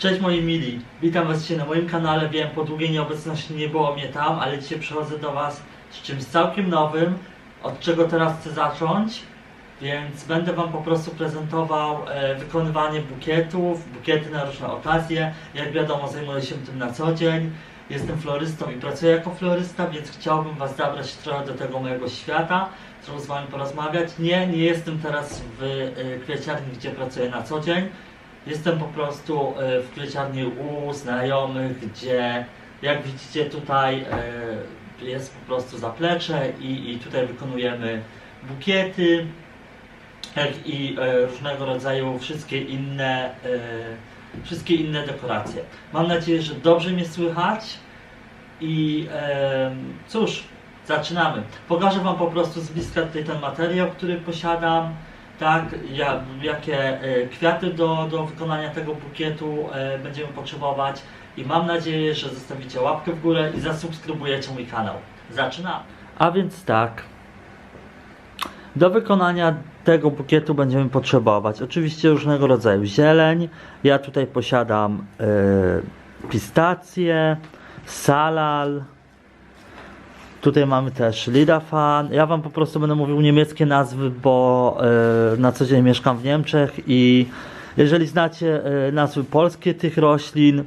Cześć moi mili, witam was dzisiaj na moim kanale. Wiem, po długiej nieobecności nie było mnie tam, ale dzisiaj przychodzę do was z czymś całkiem nowym, od czego teraz chcę zacząć. Więc będę wam po prostu prezentował e, wykonywanie bukietów, bukiety na różne okazje. Jak wiadomo, zajmuję się tym na co dzień. Jestem florystą i pracuję jako florysta, więc chciałbym was zabrać trochę do tego mojego świata, trochę z wami porozmawiać. Nie, nie jestem teraz w e, kwieciarni, gdzie pracuję na co dzień. Jestem po prostu e, w kwieciarni u znajomych, gdzie jak widzicie tutaj e, jest po prostu zaplecze i, i tutaj wykonujemy bukiety, jak i e, różnego rodzaju wszystkie inne, wszystkie inne dekoracje. Mam nadzieję, że dobrze mnie słychać i cóż, zaczynamy. Pokażę Wam po prostu z bliska tutaj ten materiał, który posiadam tak, ja, jakie e, kwiaty do, do wykonania tego bukietu e, będziemy potrzebować i mam nadzieję, że zostawicie łapkę w górę i zasubskrybujecie mój kanał. Zaczynamy. A więc tak, do wykonania tego bukietu będziemy potrzebować oczywiście różnego rodzaju zieleń. Ja tutaj posiadam e, pistacje, salal, Tutaj mamy też Lidafan. Ja wam po prostu będę mówił niemieckie nazwy, bo e, na co dzień mieszkam w Niemczech i jeżeli znacie e, nazwy polskie tych roślin,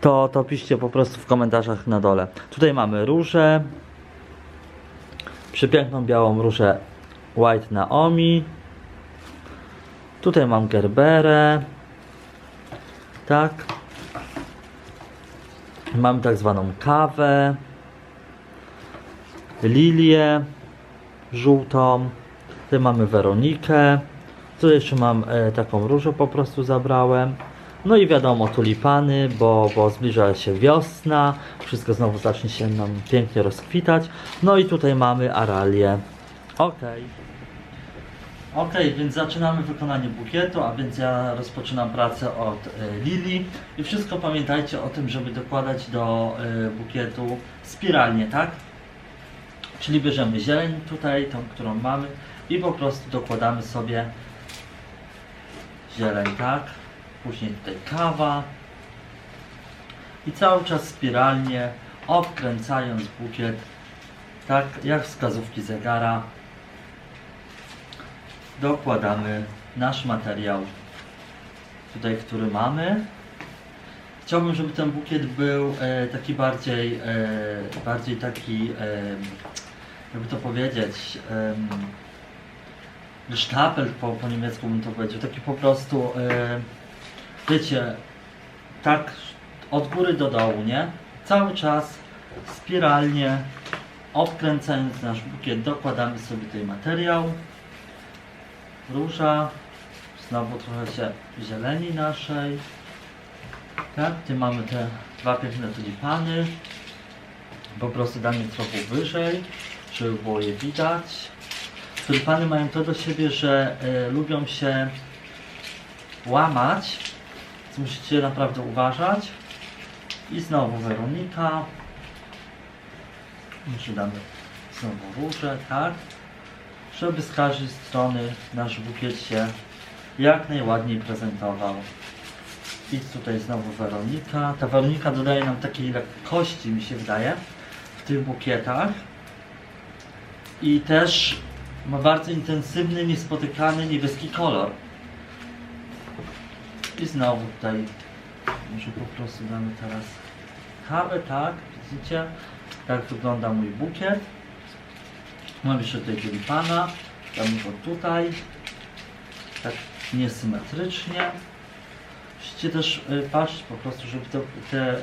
to, to piszcie po prostu w komentarzach na dole. Tutaj mamy różę, przepiękną białą różę White Naomi. Tutaj mam Gerberę. Tak. Mam tak zwaną kawę lilię żółtą. Tutaj mamy Weronikę. Tutaj jeszcze mam e, taką różę po prostu zabrałem. No i wiadomo tulipany, bo, bo zbliża się wiosna. Wszystko znowu zacznie się nam pięknie rozkwitać. No i tutaj mamy aralię. Ok. Ok, więc zaczynamy wykonanie bukietu, a więc ja rozpoczynam pracę od e, lilii. I wszystko pamiętajcie o tym, żeby dokładać do e, bukietu spiralnie, tak? Czyli bierzemy zieleń tutaj, tą, którą mamy i po prostu dokładamy sobie zieleń, tak? Później tutaj kawa i cały czas spiralnie obkręcając bukiet, tak jak wskazówki zegara dokładamy nasz materiał tutaj, który mamy. Chciałbym, żeby ten bukiet był e, taki bardziej, e, bardziej taki, e, jakby to powiedzieć, em, Gestapel po, po niemiecku bym to powiedział, taki po prostu, wiecie, tak od góry do dołu, nie? Cały czas spiralnie obkręcając nasz bukiet dokładamy sobie tutaj materiał, róża, znowu trochę się zieleni naszej, tak, tu mamy te dwa piękne tulipany. Po prostu damy trochę wyżej, żeby było je widać. Tulipany mają to do siebie, że e, lubią się łamać, więc musicie naprawdę uważać. I znowu Weronika. Jeszcze damy znowu różę, tak? Żeby z każdej strony nasz bukiet się jak najładniej prezentował. I tutaj znowu Weronika. Ta Weronika dodaje nam takiej lekkości, mi się wydaje, w tych bukietach. I też ma bardzo intensywny, niespotykany niebieski kolor. I znowu tutaj, może po prostu damy teraz kawę, tak, widzicie? Tak wygląda mój bukiet. Mam jeszcze tutaj tulipana, damy go tutaj, tak niesymetrycznie. Musicie też y, patrzeć po prostu, żeby to, te y,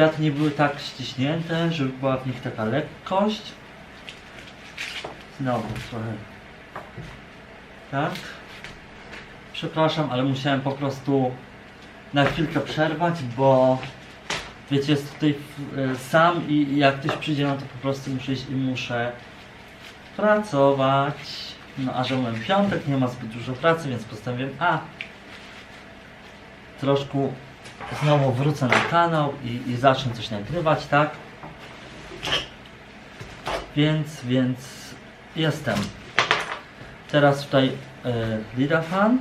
kwiaty nie były tak ściśnięte, żeby była w nich taka lekkość. Znowu trochę. Tak. Przepraszam, ale musiałem po prostu na chwilkę przerwać, bo wiecie, jest tutaj y, sam i jak ktoś przyjdzie, no to po prostu muszę iść i muszę pracować. No a że mamy piątek, nie ma zbyt dużo pracy, więc postanowiłem, a troszkę znowu wrócę na kanał i, i zacznę coś nagrywać, tak? Więc, więc jestem. Teraz tutaj e, Lidafan.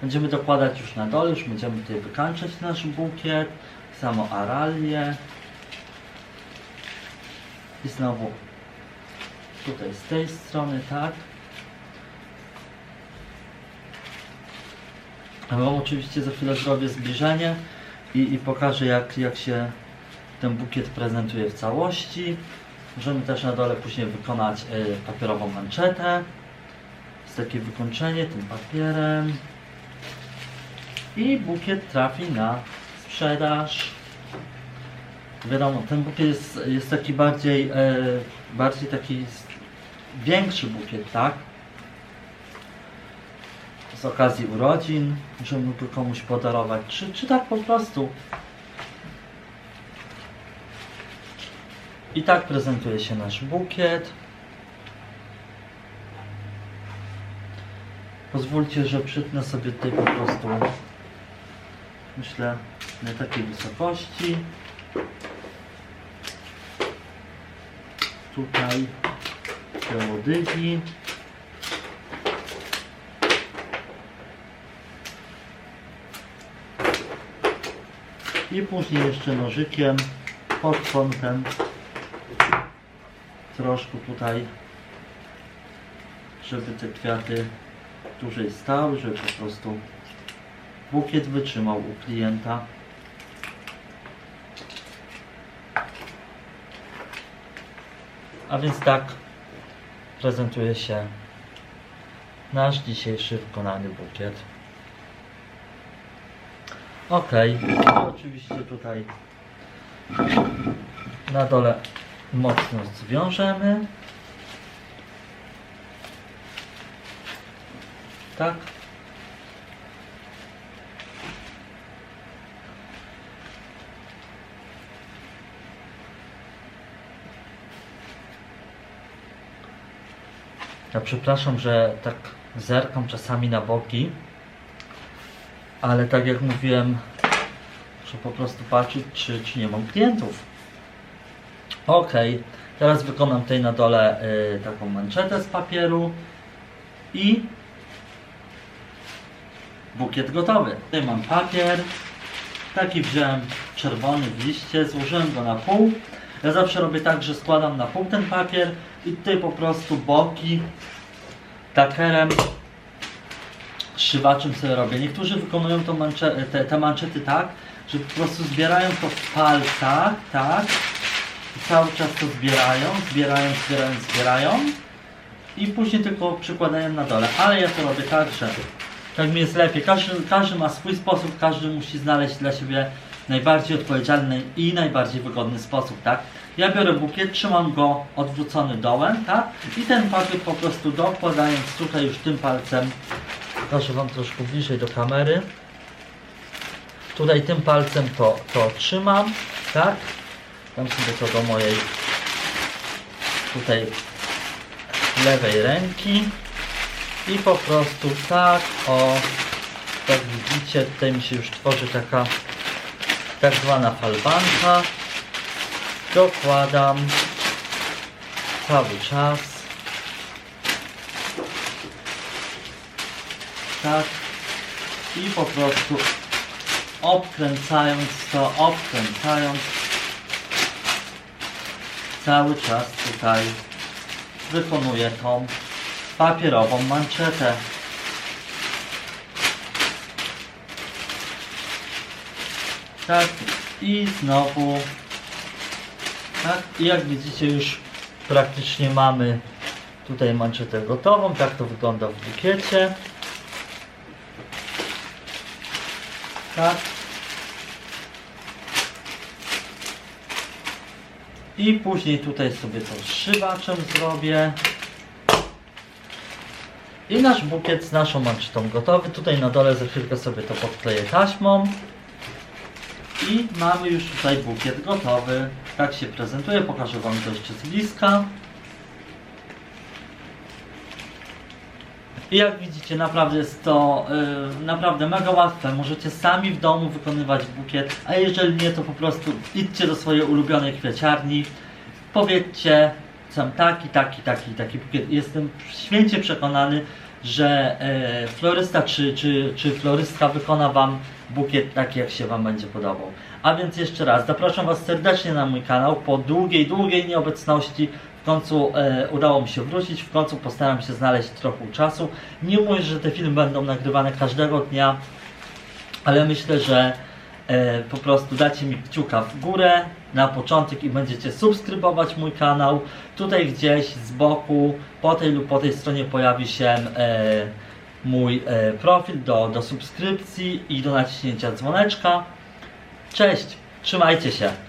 Będziemy dokładać już na dole, już będziemy tutaj wykańczać nasz bukiet, samo aralię. I znowu tutaj z tej strony, tak. Wam oczywiście za chwilę zrobię zbliżenie i, i pokażę jak, jak się ten bukiet prezentuje w całości. Możemy też na dole później wykonać y, papierową manczetę. Jest takie wykończenie tym papierem. I bukiet trafi na sprzedaż. Wiadomo, ten bukiet jest, jest taki bardziej, e, bardziej taki większy bukiet, tak? Z okazji urodzin, możemy go komuś podarować, czy, czy tak po prostu. I tak prezentuje się nasz bukiet. Pozwólcie, że przytnę sobie tutaj po prostu, myślę, na takiej wysokości. Tutaj te łodygi. I później jeszcze nożykiem pod kątem troszkę tutaj, żeby te kwiaty dłużej stały, żeby po prostu bukiet wytrzymał u klienta. A więc tak prezentuje się nasz dzisiejszy wykonany bukiet. Ok, oczywiście tutaj na dole mocno zwiążemy. Tak. Ja przepraszam, że tak zerkam czasami na boki, ale tak jak mówiłem, muszę po prostu patrzeć, czy, czy nie mam klientów. Ok, teraz wykonam tutaj na dole y, taką manczetę z papieru i bukiet gotowy. Tutaj mam papier, taki wziąłem czerwony w liście, złożyłem go na pół. Ja zawsze robię tak, że składam na pół ten papier i tutaj po prostu boki takerem szywaczem sobie robię. Niektórzy wykonują to mancze, te, te manczety tak, że po prostu zbierają to w palcach, tak, i cały czas to zbierają, zbierają, zbierają, zbierają i później tylko przykładają na dole. Ale ja to robię tak, że tak mi jest lepiej. Każdy, każdy ma swój sposób, każdy musi znaleźć dla siebie najbardziej odpowiedzialny i najbardziej wygodny sposób, tak? Ja biorę bukiet, trzymam go odwrócony dołem, tak? I ten papier po prostu dokładając tutaj już tym palcem, proszę Wam troszkę bliżej do kamery. Tutaj tym palcem to, to trzymam, tak? Dam sobie to do mojej tutaj lewej ręki i po prostu tak o jak widzicie tutaj mi się już tworzy taka tak zwana falbanka dokładam cały czas tak i po prostu obkręcając to, obkręcając cały czas tutaj wykonuję tą papierową manczetę. Tak, i znowu. Tak, i jak widzicie już praktycznie mamy tutaj manczetę gotową. Tak to wygląda w bukiecie. Tak. I później tutaj sobie to szywaczem zrobię. I nasz bukiet z naszą manczetą gotowy. Tutaj na dole za chwilkę sobie to podkleję taśmą. I mamy już tutaj bukiet gotowy. Tak się prezentuje. Pokażę Wam to jeszcze z bliska. I jak widzicie, naprawdę jest to yy, naprawdę mega łatwe. Możecie sami w domu wykonywać bukiet, a jeżeli nie, to po prostu idźcie do swojej ulubionej kwieciarni, powiedzcie, sam taki, taki, taki, taki bukiet. Jestem święcie przekonany, że e, florysta czy, czy, czy florystka wykona Wam bukiet taki, jak się Wam będzie podobał. A więc jeszcze raz, zapraszam Was serdecznie na mój kanał. Po długiej, długiej nieobecności końcu e, udało mi się wrócić, w końcu postaram się znaleźć trochę czasu. Nie mówię, że te filmy będą nagrywane każdego dnia, ale myślę, że e, po prostu dacie mi kciuka w górę na początek i będziecie subskrybować mój kanał. Tutaj gdzieś z boku, po tej lub po tej stronie pojawi się e, mój e, profil do, do subskrypcji i do naciśnięcia dzwoneczka. Cześć, trzymajcie się.